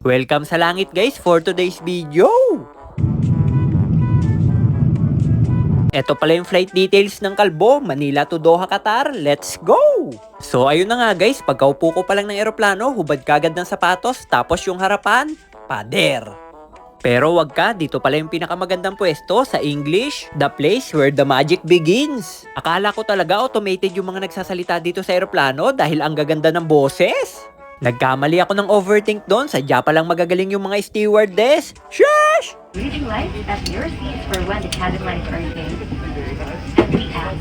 Welcome sa langit guys for today's video! Ito pala yung flight details ng Kalbo, Manila to Doha, Qatar. Let's go! So ayun na nga guys, pagkaupo ko pa lang ng eroplano, hubad kagad ng sapatos, tapos yung harapan, pader. Pero wag ka, dito pala yung pinakamagandang pwesto sa English, the place where the magic begins. Akala ko talaga automated yung mga nagsasalita dito sa eroplano dahil ang gaganda ng boses. Nagkamali ako ng overthink doon, sadya palang magagaling yung mga stewardess. Shush! Reading lights at your seats for when the cabin lights are engaged. And we ask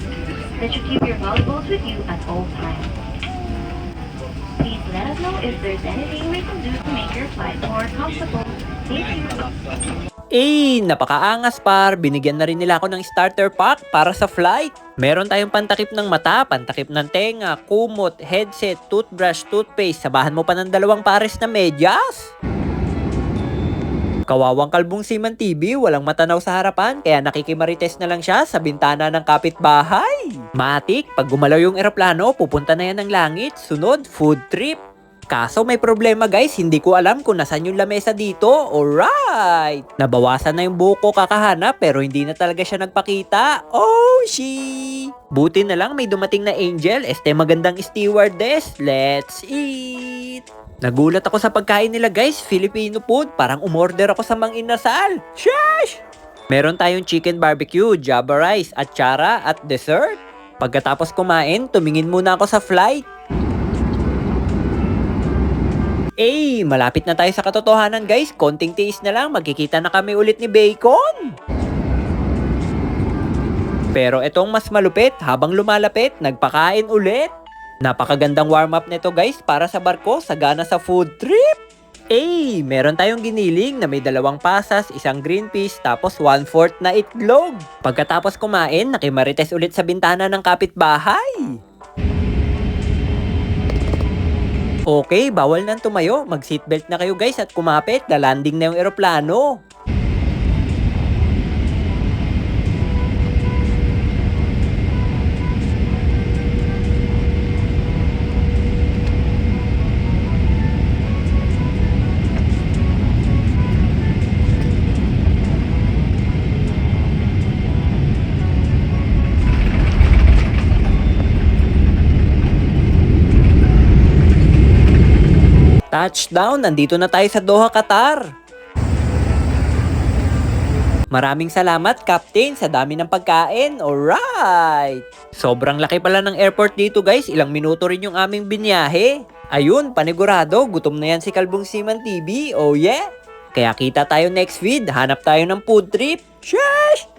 that you keep your valuables with you at all times. Please let us know if there's anything we can do to make your flight more comfortable. Thank you. Eh, napakaangas par. Binigyan na rin nila ako ng starter pack para sa flight. Meron tayong pantakip ng mata, pantakip ng tenga, kumot, headset, toothbrush, toothpaste. Sabahan mo pa ng dalawang pares na medyas. Kawawang kalbong Siman TV, walang matanaw sa harapan, kaya nakikimarites na lang siya sa bintana ng kapitbahay. Matik, pag gumalaw yung eroplano, pupunta na yan ng langit. Sunod, food trip. Kaso may problema guys, hindi ko alam kung nasan yung lamesa dito. Alright! Nabawasan na yung buko kakahanap pero hindi na talaga siya nagpakita. Oh, she! Buti na lang may dumating na angel, este magandang stewardess. Let's eat! Nagulat ako sa pagkain nila guys, Filipino food. Parang umorder ako sa mang inasal. Shush! Meron tayong chicken barbecue, java rice, atsara at dessert. Pagkatapos kumain, tumingin muna ako sa flight. Eh, malapit na tayo sa katotohanan guys. Konting tiis na lang, magkikita na kami ulit ni Bacon. Pero itong mas malupit, habang lumalapit, nagpakain ulit. Napakagandang warm-up nito guys para sa barko, sagana sa food trip. Eh, meron tayong giniling na may dalawang pasas, isang green peas, tapos one-fourth na itlog. Pagkatapos kumain, nakimarites ulit sa bintana ng kapitbahay. Okay, bawal nang tumayo. Mag-seatbelt na kayo guys at kumapit. Lalanding na yung eroplano. Touchdown! Nandito na tayo sa Doha, Qatar. Maraming salamat, Captain, sa dami ng pagkain. Alright! Sobrang laki pala ng airport dito, guys. Ilang minuto rin yung aming binyahe. Ayun, panigurado, gutom na yan si Kalbong Siman TV. Oh yeah! Kaya kita tayo next vid. Hanap tayo ng food trip. Shush!